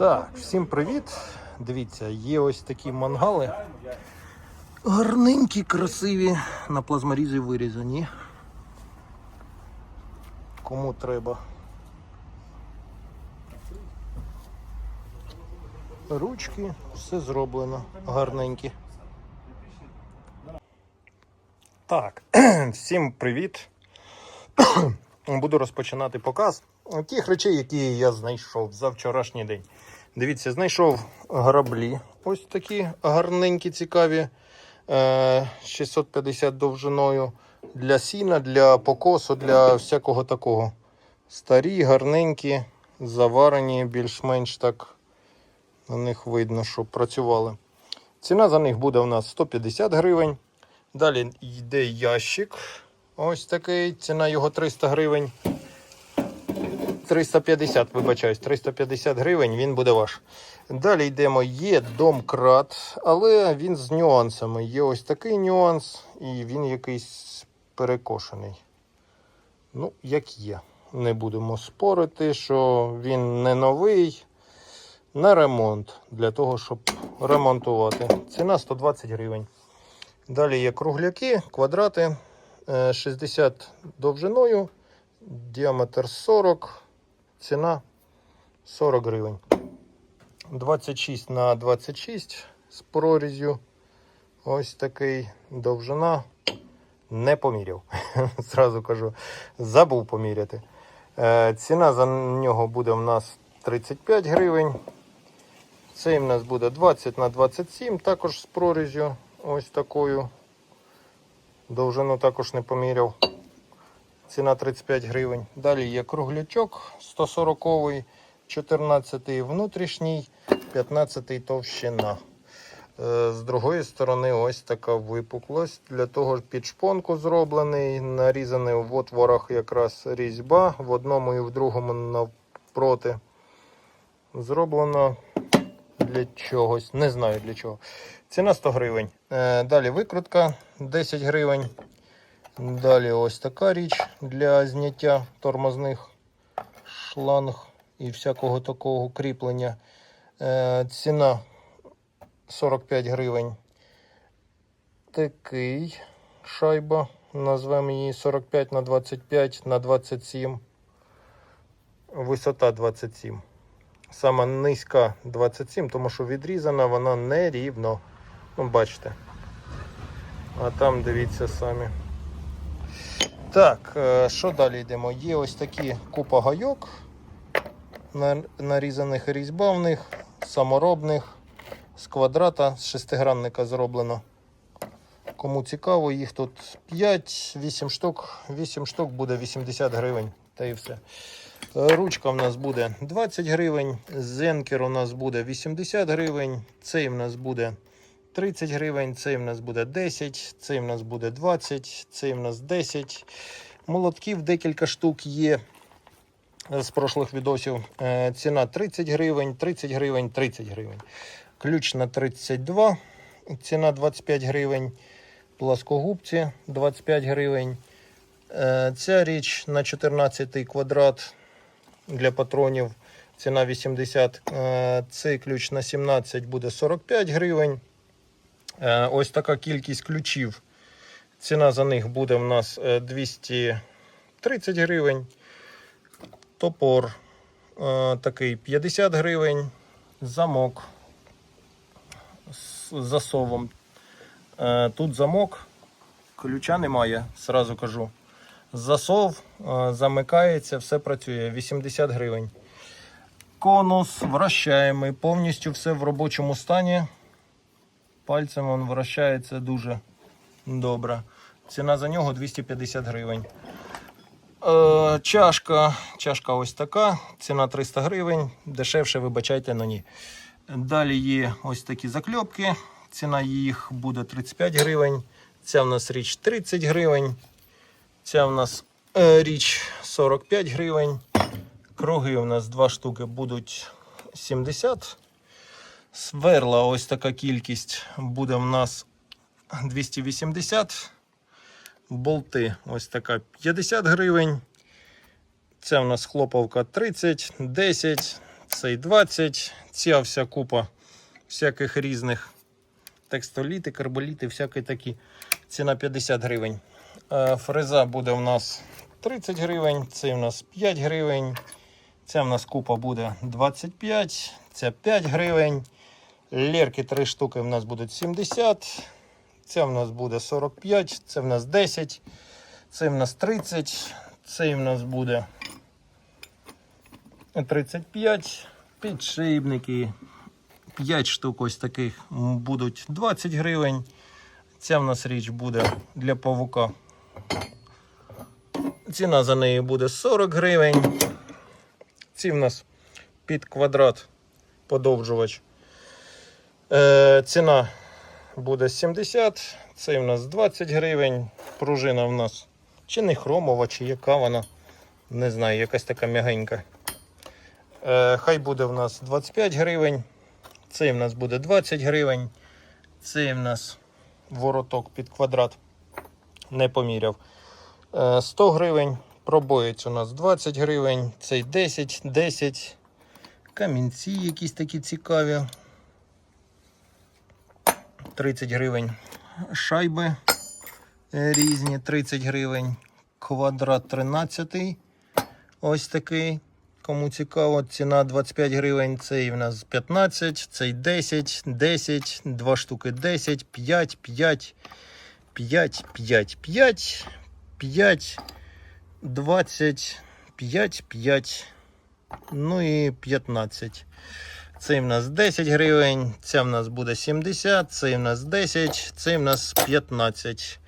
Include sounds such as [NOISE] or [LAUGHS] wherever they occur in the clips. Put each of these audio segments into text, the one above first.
Так, всім привіт. Дивіться, є ось такі мангали. Гарненькі, красиві, на плазморізі вирізані. Кому треба. Ручки, все зроблено, гарненькі. Так, [CLEARS THROAT] всім привіт. [CLEARS THROAT] Буду розпочинати показ тих речей, які я знайшов за вчорашній день. Дивіться, знайшов граблі. Ось такі гарненькі, цікаві. е, 650 довжиною для сіна, для покосу, для всякого такого. Старі, гарненькі, заварені, більш-менш так на них видно, що працювали. Ціна за них буде у нас 150 гривень. Далі йде ящик. Ось такий. Ціна його 300 гривень. 350, вибачаюсь, 350 гривень, він буде ваш. Далі йдемо, є домкрат, але він з нюансами. Є ось такий нюанс, і він якийсь перекошений. Ну, як є. Не будемо спорити, що він не новий. На ремонт для того, щоб ремонтувати. Ціна 120 гривень. Далі є кругляки, квадрати е, 60 довжиною, діаметр 40, ціна 40 гривень. 26 на 26 з прорізю. Ось такий довжина. Не поміряв. [LAUGHS] Зразу кажу, забув поміряти. Е, Ціна за нього буде в нас 35 гривень. Цей в нас буде 20 на 27, також з прорізю. Ось такою. Довжину також не поміряв. Ціна 35 гривень. Далі є круглячок 140 14 внутрішній, 15 товщина. Е, З другої сторони, ось така випуклость. Для того ж під шпонку зроблений, нарізаний в отворах якраз різьба, в одному і в другому навпроти. Зроблено для чогось, не знаю для чого. Ціна 100 гривень. Е, Далі викрутка 10 гривень. Далі ось така річ для зняття тормозних шланг і всякого такого кріплення. Е, Ціна 45 гривень. Такий шайба. Назвемо її 45 на 25 на 27. Висота 27. Сама низька 27, тому що відрізана вона нерівно. Ну, бачите. А там дивіться самі. Так, е, що далі йдемо? Є ось такі купа гайок, нарізаних різьба в них, саморобних, з квадрата, з шестигранника зроблено. Кому цікаво, їх тут 5-8 штук. 8 штук буде 80 гривень. Та і все. Е, Ручка в нас буде 20 гривень, зенкер у нас буде 80 гривень, цей в нас буде 30 гривень, цей в нас буде 10, цей в нас буде 20, цей в нас 10. Молотків декілька штук є з прошлих відосів. Е, Ціна 30 гривень, 30 гривень, 30 гривень. Ключ на 32, ціна 25 гривень. Пласкогубці 25 гривень. Е, Ця річ на 14 квадрат для патронів. Ціна 80. Е, Цей ключ на 17 буде 45 гривень. Е, Ось така кількість ключів. Ціна за них буде в нас е, 230 гривень. Топор е, такий 50 гривень. Замок з засовом. Е, Тут замок, ключа немає, сразу кажу. Засов е, замикається, все працює. 80 гривень. Конус вращаємий, повністю все в робочому стані. Пальцем він вращається дуже добре. Ціна за нього 250 гривень. Е, чашка. Чашка ось така. Ціна 300 гривень. Дешевше, вибачайте, но ні. Далі є ось такі закльопки. Ціна їх буде 35 гривень. Ця в нас річ 30 гривень. Ця в нас е, річ 45 гривень. Круги у нас два штуки будуть 70. Сверла ось така кількість буде в нас 280. Болти ось така 50 гривень. Ця в нас хлопавка 30, 10. цей 20. Ця вся купа всяких різних текстоліти, карболіти, всякі такі. Ціна 50 гривень. Е, Фреза буде у нас 30 гривень, це у нас 5 гривень. Ця в нас купа буде 25, ця 5 гривень. Лерки 3 штуки в нас будуть 70. Ця в нас буде 45, це в нас 10, це в нас 30, це в нас буде 35. Підшипники. 5 штук ось таких будуть 20 гривень. Ця в нас річ буде для павука. Ціна за неї буде 40 гривень. Ці в нас під квадрат подовжувач. Е, ціна буде 70, цей в нас 20 гривень. Пружина в нас чи не хромова, чи яка вона. Не знаю, якась така м'ягенька. Е, хай буде в нас 25 гривень. Цей в нас буде 20 гривень. Цей в нас вороток під квадрат. Не поміряв. Е, 100 гривень. Пробоєць у нас 20 гривень. Цей 10, 10. Камінці якісь такі цікаві. 30 гривень. Шайби е, різні, 30 гривень. Квадрат 13. Ось такий. Кому цікаво, ціна 25 гривень. Цей в нас 15, цей 10, 10, 2 штуки 10, 5, 5, 5, 5, 5, 5, 20, 5, 5, ну і 15. Цей в нас 10 гривень, ця в нас буде 70, цей в нас 10, цей в нас 15.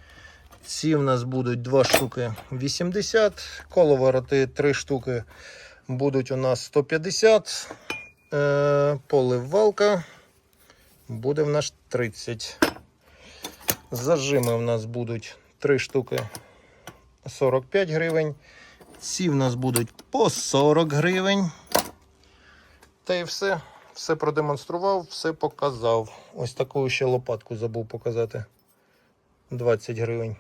Ці в нас будуть 2 штуки 80, коловороти 3 штуки будуть у нас 150. Е, поливалка буде в нас 30. Зажими в нас будуть 3 штуки 45 гривень. Ці в нас будуть по 40 гривень. Та і все. Все продемонстрував, все показав. Ось таку ще лопатку забув показати. 20 гривень.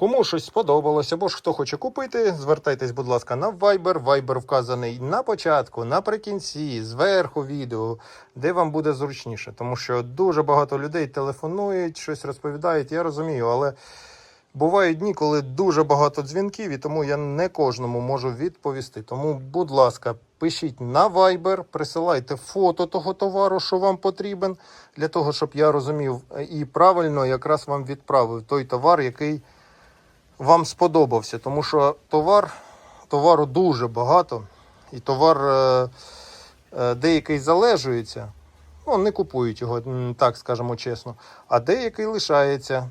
Кому щось сподобалось, або ж хто хоче купити, звертайтесь, будь ласка, на Viber. Viber вказаний на початку, наприкінці, зверху відео, де вам буде зручніше. Тому що дуже багато людей телефонують, щось розповідають. Я розумію, але бувають дні, коли дуже багато дзвінків, і тому я не кожному можу відповісти. Тому, будь ласка, пишіть на Viber, присилайте фото того товару, що вам потрібен, для того, щоб я розумів е, і правильно якраз вам відправив той товар, який вам сподобався, тому що товар, товару дуже багато, і товар е, е, деякий залежується, ну, не купують його, так скажемо чесно, а деякий лишається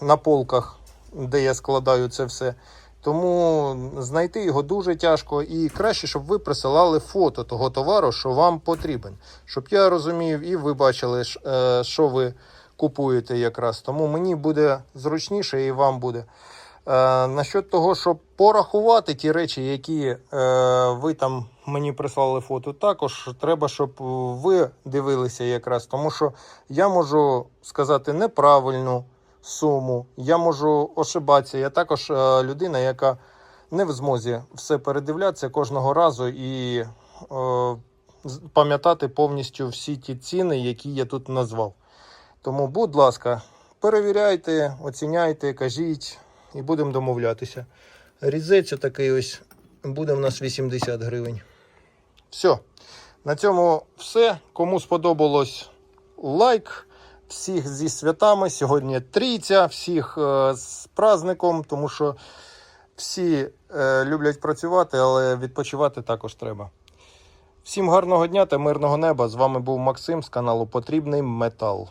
на полках, де я складаю це все. Тому знайти його дуже тяжко і краще, щоб ви присилали фото того товару, що вам потрібен. Щоб я розумів і ви бачили, е, що ви купуєте якраз. Тому мені буде зручніше і вам буде. Е, насчет того, щоб порахувати ті речі, які е, ви там мені прислали фото, також треба, щоб ви дивилися якраз. Тому що я можу сказати неправильну суму, я можу ошибатися. Я також е, людина, яка не в змозі все передивлятися кожного разу і е, пам'ятати повністю всі ті ціни, які я тут назвав. Тому, будь ласка, перевіряйте, оціняйте, кажіть і будемо домовлятися. Різець такий ось буде в нас 80 гривень. Все. На цьому все. Кому сподобалось лайк. Всіх зі святами. Сьогодні трійця, всіх е, з праздником, тому що всі е, люблять працювати, але відпочивати також треба. Всім гарного дня та мирного неба. З вами був Максим з каналу Потрібний Метал.